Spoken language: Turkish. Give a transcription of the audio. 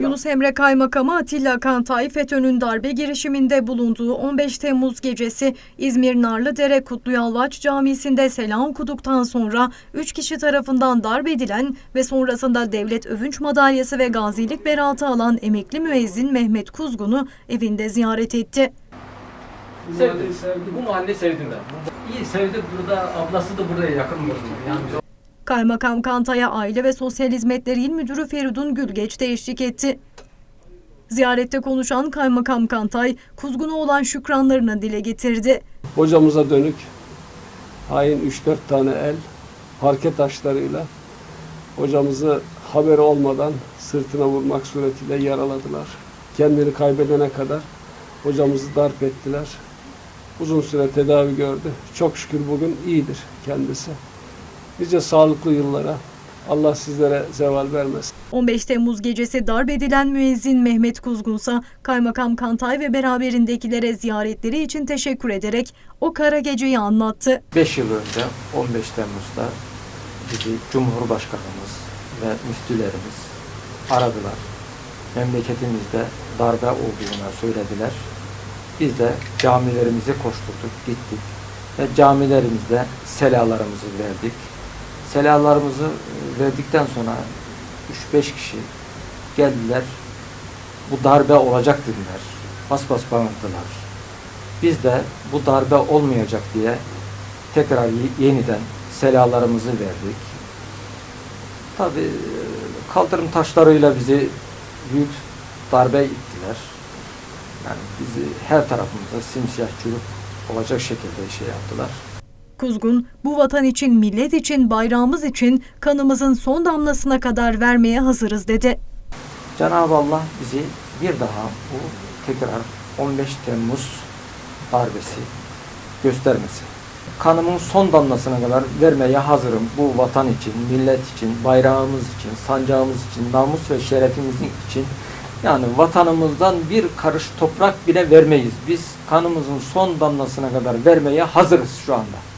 Yunus Emre Kaymakamı Atilla Kantay, FETÖ'nün darbe girişiminde bulunduğu 15 Temmuz gecesi İzmir Narlıdere Kutluyalvaç Camisi'nde selam okuduktan sonra 3 kişi tarafından darp edilen ve sonrasında devlet övünç madalyası ve gazilik beratı alan emekli müezzin Mehmet Kuzgun'u evinde ziyaret etti. Sevdim. Bu mahalleyi sevdim ben. İyi sevdim. Burada ablası da buraya yakın. Yani Kaymakam Kantay'a Aile ve Sosyal Hizmetler İl Müdürü Feridun Gülgeç de etti. Ziyarette konuşan Kaymakam Kantay, Kuzgun'a olan şükranlarını dile getirdi. hocamıza dönük hain 3-4 tane el parke taşlarıyla hocamızı haberi olmadan sırtına vurmak suretiyle yaraladılar. Kendini kaybedene kadar hocamızı darp ettiler. Uzun süre tedavi gördü. Çok şükür bugün iyidir kendisi. Nice sağlıklı yıllara Allah sizlere zeval vermesin. 15 Temmuz gecesi darp edilen müezzin Mehmet Kuzgunsa Kaymakam Kantay ve beraberindekilere ziyaretleri için teşekkür ederek o kara geceyi anlattı. 5 yıl önce 15 Temmuz'da bizi Cumhurbaşkanımız ve müftülerimiz aradılar. Memleketimizde darbe olduğuna söylediler. Biz de camilerimizi koşturduk, gittik. Ve camilerimizde selalarımızı verdik. Selalarımızı verdikten sonra 3-5 kişi geldiler. Bu darbe olacak dediler. Bas bas bağırdılar. Biz de bu darbe olmayacak diye tekrar ye- yeniden selalarımızı verdik. Tabi kaldırım taşlarıyla bizi büyük darbe ettiler. Yani bizi her tarafımıza simsiyah çürük olacak şekilde şey yaptılar. Kuzgun, bu vatan için, millet için, bayrağımız için kanımızın son damlasına kadar vermeye hazırız dedi. Cenab-ı Allah bizi bir daha bu tekrar 15 Temmuz darbesi göstermesin. Kanımın son damlasına kadar vermeye hazırım bu vatan için, millet için, bayrağımız için, sancağımız için, namus ve şerefimizin için. Yani vatanımızdan bir karış toprak bile vermeyiz. Biz kanımızın son damlasına kadar vermeye hazırız şu anda.